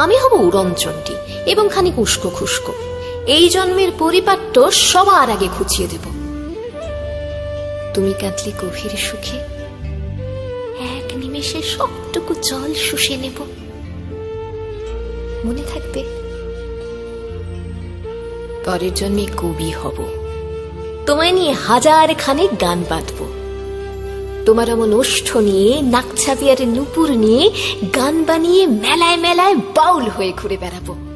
আমি হব উড়নচণ্ডী এবং খানিক উস্কো খুস্কো। এই জন্মের পরিপাট্য সবার আগে খুঁচিয়ে দেব। তুমি কাঁদলে গভীর সুখে, এক নিমেষে সবটুকু জল শুষে নেব। মনে থাকবে, পরের জন্মে কবি হব। তোমায় নিয়ে হাজার খানেক গান বাঁধবো। তোমার এমন ওষ্ঠ নিয়ে নাকছাবি নুপুর নিয়ে, গান বানিয়ে, মেলায় মেলায় বাউল হয়ে ঘুরে বেড়াবো।